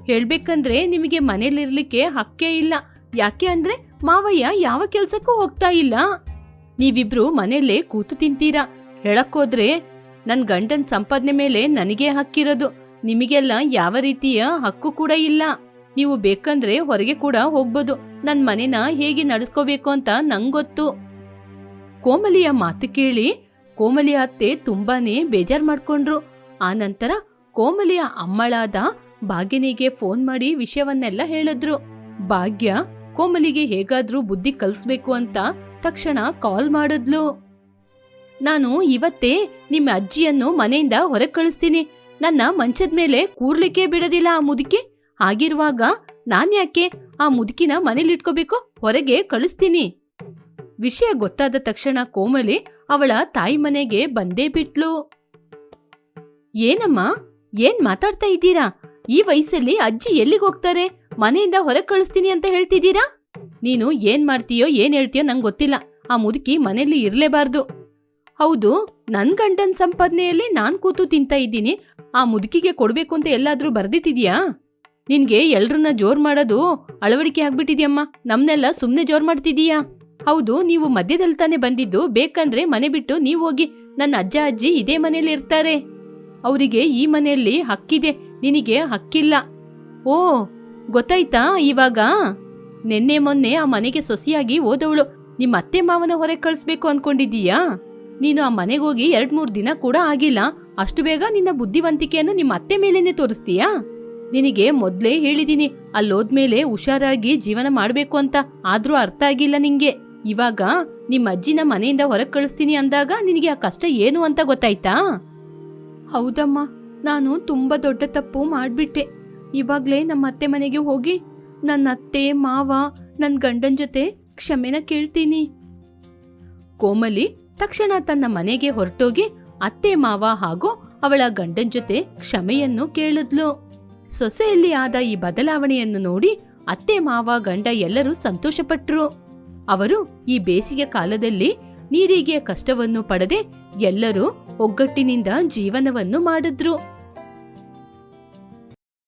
ಹೇಳ್ಬೇಕಂದ್ರೆ ನಿಮಗೆ ಮನೇಲಿರ್ಲಿಕ್ಕೆ ಹಕ್ಕೇ ಇಲ್ಲ. ಯಾಕೆ ಅಂದ್ರೆ ಮಾವಯ್ಯ ಯಾವ ಕೆಲ್ಸಕ್ಕೂ ಹೋಗ್ತಾ ಇಲ್ಲ. ನೀವಿಬ್ರು ಮನೆಯಲ್ಲೇ ಕೂತು ತಿಂತೀರಾ? ಹೇಳಕ್ಕೋದ್ರೆ ನನ್ ಗಂಡನ್ ಸಂಪಾದನೆ ಮೇಲೆ ನನಗೆ ಹಕ್ಕಿರೋದು. ನಿಮಗೆಲ್ಲ ಯಾವ ರೀತಿಯ ಹಕ್ಕು ಕೂಡ ಇಲ್ಲ. ನೀವು ಬೇಕಂದ್ರೆ ಹೊರಗೆ ಕೂಡ ಹೋಗ್ಬೋದು. ನನ್ ಮನೆನ ಹೇಗೆ ನಡೆಸ್ಕೋಬೇಕು ಅಂತ ನಂಗೊತ್ತು. ಕೋಮಲಿಯ ಮಾತು ಕೇಳಿ ಕೋಮಲಿಯ ಅತ್ತೆ ತುಂಬಾನೇ ಬೇಜಾರ್ ಮಾಡ್ಕೊಂಡ್ರು. ಆ ನಂತರ ಕೋಮಲಿಯ ಅಮ್ಮಳಾದ ಭಾಗ್ಯನಿಗೆ ಫೋನ್ ಮಾಡಿ ವಿಷಯವನ್ನೆಲ್ಲ ಹೇಳಿದ್ರು. ಭಾಗ್ಯ ಕೋಮಲಿಗೆ ಹೇಗಾದ್ರೂ ಬುದ್ಧಿ ಕಲಿಸ್ಬೇಕು ಅಂತ ತಕ್ಷಣ ಕಾಲ್ ಮಾಡಿದ್ಲು. ನಾನು ಇವತ್ತೇ ನಿಮ್ಮ ಅಜ್ಜಿಯನ್ನು ಮನೆಯಿಂದ ಹೊರಗೆ ಕಳಿಸ್ತೀನಿ. ನನ್ನ ಮಂಚದ ಮೇಲೆ ಕೂರ್ಲಿಕ್ಕೆ ಬಿಡದಿಲ್ಲ ಆ ಮುದುಕಿ. ಹಾಗಿರುವಾಗ ನಾನ್ಯಾಕೆ ಆ ಮುದುಕಿನ ಮನೇಲಿಟ್ಕೋಬೇಕು ಹೊರಗೆ ಕಳಿಸ್ತೀನಿ. ವಿಷಯ ಗೊತ್ತಾದ ತಕ್ಷಣ ಕೋಮಲಿ ಅವಳ ತಾಯಿ ಮನೆಗೆ ಬಂದೇ ಬಿಟ್ಲು. ಏನಮ್ಮ? ಏನ್ ಮಾತಾಡ್ತಾ ಇದ್ದೀರಾ? ಈ ವಯಸ್ಸಲ್ಲಿ ಅಜ್ಜಿ ಎಲ್ಲಿಗೆ ಹೋಗ್ತಾರೆ? ಮನೆಯಿಂದ ಹೊರಗೆ ಕಳಿಸ್ತೀನಿ ಅಂತ ಹೇಳ್ತಿದ್ದೀರಾ? ನೀನು ಏನ್ ಮಾಡ್ತೀಯೋ, ಏನ್ ಹೇಳ್ತೀಯೋ ನಂಗೆ ಗೊತ್ತಿಲ್ಲ. ಆ ಮುದುಕಿ ಮನೆಯಲ್ಲಿ ಇರ್ಲೇಬಾರ್ದು. ಹೌದು, ನನ್ ಗಂಡನ್ ಸಂಪಾದನೆಯಲ್ಲಿ ನಾನ್ ಕೂತು ತಿಂತಾ ಇದ್ದೀನಿ. ಆ ಮುದುಕಿಗೆ ಕೊಡ್ಬೇಕು ಅಂತ ಎಲ್ಲಾದ್ರೂ ಬರ್ದಿಟ್ಟಿದ್ಯಾ ನಿನ್ಗೆ ಎಲ್ರನ್ನ ಜೋರ್ ಮಾಡೋದು ಅಳವಡಿಕೆ ಆಗ್ಬಿಟ್ಟಿದ್ಯಮ್ಮ. ನಮ್ನೆಲ್ಲ ಸುಮ್ನೆ ಜೋರ್ ಮಾಡ್ತಿದೀಯಾ ಹೌದು, ನೀವು ಮಧ್ಯದಲ್ಲಿ ತಾನೇ ಬಂದಿದ್ದು, ಬೇಕಂದ್ರೆ ಮನೆ ಬಿಟ್ಟು ನೀವು ಹೋಗಿ ನನ್ನ ಅಜ್ಜ, ಅಜ್ಜಿ ಇದೇ ಮನೇಲಿ ಇರ್ತಾರೆ. ಅವರಿಗೆ ಈ ಮನೆಯಲ್ಲಿ ಹಕ್ಕಿದೆ, ನಿನಗೆ ಹಕ್ಕಿಲ್ಲ. ಓ, ಗೊತ್ತಾಯ್ತಾ ಇವಾಗ? ನಿನ್ನೆ ಮೊನ್ನೆ ಆ ಮನೆಗೆ ಸೊಸಿಯಾಗಿ ಓದವಳು ನಿಮ್ಮ ಅತ್ತೆ ಮಾವನ ಹೊರಗೆ ಕಳಿಸ್ಬೇಕು ಅನ್ಕೊಂಡಿದ್ದೀಯಾ? ನೀನು ಆ ಮನೆಗೆ ಹೋಗಿ ಎರಡ್ ಮೂರ್ ದಿನ ಕೂಡ ಆಗಿಲ್ಲ, ಅಷ್ಟು ಬೇಗ ನಿನ್ನ ಬುದ್ಧಿವಂತಿಕೆಯನ್ನು ನಿಮ್ಮ ಅತ್ತೆ ಮೇಲೇನೆ ತೋರಿಸ್ತೀಯಾ? ನಿನಗೆ ಮೊದ್ಲೇ ಹೇಳಿದೀನಿ ಅಲ್ಲೋದ್ಮೇಲೆ ಹುಷಾರಾಗಿ ಜೀವನ ಮಾಡಬೇಕು ಅಂತ. ಆದ್ರೂ ಅರ್ಥ ಆಗಿಲ್ಲ ನಿಂಗೆ. ಇವಾಗ ನಿಮ್ಮ ಅಜ್ಜಿನ ಮನೆಯಿಂದ ಹೊರಗೆ ಕಳಿಸ್ತೀನಿ ಅಂದಾಗ ನಿನಗೆ ಆ ಕಷ್ಟ ಏನು ಅಂತ ಗೊತ್ತಾಯ್ತಾ? ಹೌದಮ್ಮ ನಾನು ತುಂಬಾ ದೊಡ್ಡ ತಪ್ಪು ಮಾಡ್ಬಿಟ್ಟೆ. ಇವಾಗಲೇ ನಮ್ಮ ಅತ್ತೆ ಮನೆಗೆ ಹೋಗಿ ನನ್ನ ಅತ್ತೆ ಮಾವ ನನ್ನ ಗಂಡನ ಜೊತೆ ಕ್ಷಮೆನ ಕೇಳ್ತೀನಿ. ಕೋಮಲಿ ತಕ್ಷಣ ತನ್ನ ಮನೆಗೆ ಹೊರಟೋಗಿ ಅತ್ತೆ ಮಾವ ಹಾಗೂ ಅವಳ ಗಂಡನ ಜೊತೆ ಕ್ಷಮೆಯನ್ನು ಕೇಳಿದ್ಲು. ಸೊಸೆಯಲ್ಲಿ ಆದ ಈ ಬದಲಾವಣೆಯನ್ನು ನೋಡಿ ಅತ್ತೆ ಮಾವ ಗಂಡ ಎಲ್ಲರೂ ಸಂತೋಷಪಟ್ಟರು ಅವರು ಈ ಬೇಸಿಗೆ ಕಾಲದಲ್ಲಿ ನೀರಿಗೆ ಕಷ್ಟವನ್ನು ಪಡದೆ ಎಲ್ಲರೂ ಒಗ್ಗಟ್ಟಿನಿಂದ ಜೀವನವನ್ನು ಮಾಡಿದ್ರು.